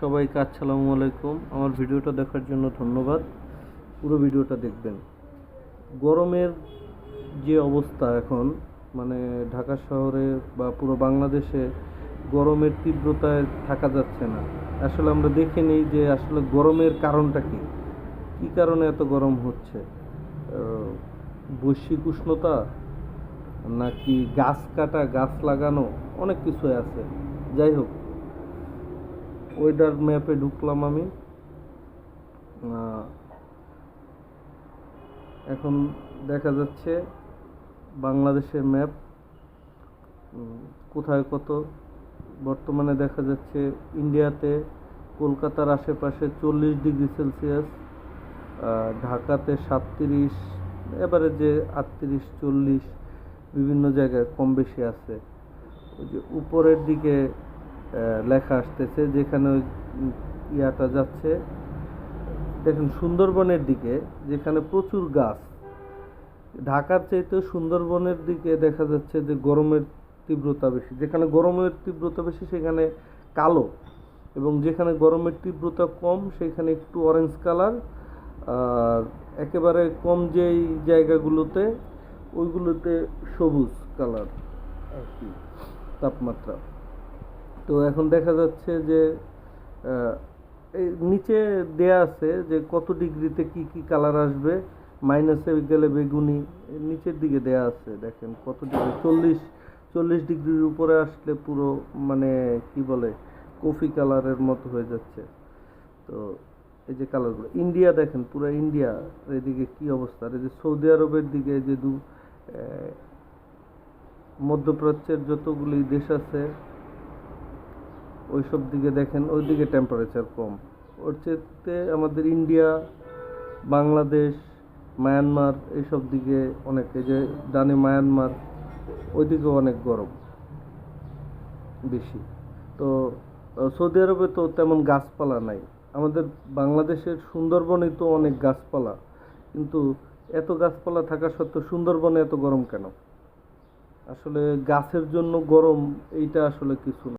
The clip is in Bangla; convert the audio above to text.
সবাইকে আসসালামু আলাইকুম। আমার ভিডিওটা দেখার জন্য ধন্যবাদ। পুরো ভিডিওটা দেখবেন। গরমের যে অবস্থা এখন মানে ঢাকা শহরে বা পুরো বাংলাদেশে গরমের তীব্রতায় থাকা যাচ্ছে না। আসলে আমরা দেখে নিই যে আসলে গরমের কারণটা কি। কী কারণে এত গরম হচ্ছে? বৈশ্বিক উষ্ণতা নাকি গাছ কাটা, গাছ লাগানো, অনেক কিছুই আছে। যাই হোক ওয়েদার ম্যাপে ঢুকলাম আমি। এখন দেখা যাচ্ছে বাংলাদেশের ম্যাপ কোথায় কত। বর্তমানে দেখা যাচ্ছে ইন্ডিয়াতে কলকাতার আশেপাশে চল্লিশ ডিগ্রি সেলসিয়াস ঢাকাতে সাতত্রিশ এবারে যে আটত্রিশ, চল্লিশ, বিভিন্ন জায়গায় কম বেশি আছে। ওই যে উপরের দিকে লেখা আসতেছে, যেখানে ওই ইয়াটা যাচ্ছে। দেখুন, সুন্দরবনের দিকে যেখানে প্রচুর গাছ, ঢাকার চাইতেও সুন্দরবনের দিকে দেখা যাচ্ছে যে গরমের তীব্রতা বেশি। যেখানে গরমের তীব্রতা বেশি, সেখানে কালো। এবং যেখানে গরমের তীব্রতা কম, সেখানে একটু অরেঞ্জ কালার আর একেবারে কম যেই জায়গাগুলোতে, ওইগুলোতে সবুজ কালার আর কি, তাপমাত্রা। তো এখন দেখা যাচ্ছে যে এই নিচে দেয়া আছে যে কত ডিগ্রিতে কি কি কালার আসবে। মাইনাসে গেলে বেগুনি নিচের দিকে দেয়া আছে, দেখেন কত ডিগ্রি, চল্লিশ চল্লিশ ডিগ্রির উপরে আসলে পুরো মানে কি বলে, কফি কালারের মতো হয়ে যাচ্ছে। তো এই যে কালারগুলো, ইন্ডিয়া দেখেন, পুরো ইন্ডিয়া, এদিকে কি অবস্থা? এই যে সৌদি আরবের দিকে যে দু মধ্যপ্রাচ্যের যতগুলি দেশ আছে ওইসব দিকে দেখেন ওই দিকে টেম্পারেচার কম। ওর চেয়ে আমাদের ইন্ডিয়া বাংলাদেশ মায়ানমার এইসব দিকে অনেক, এই যে ডানে মায়ানমার ওইদিকে অনেক গরম বেশি। তো সৌদি আরবে তো তেমন গাছপালা নাই। আমাদের বাংলাদেশের সুন্দরবনে তো অনেক গাছপালা। কিন্তু এত গাছপালা থাকা সত্ত্বেও সুন্দরবনে এত গরম কেন? আসলে গাছের জন্য গরম এইটা আসলে কিছু না।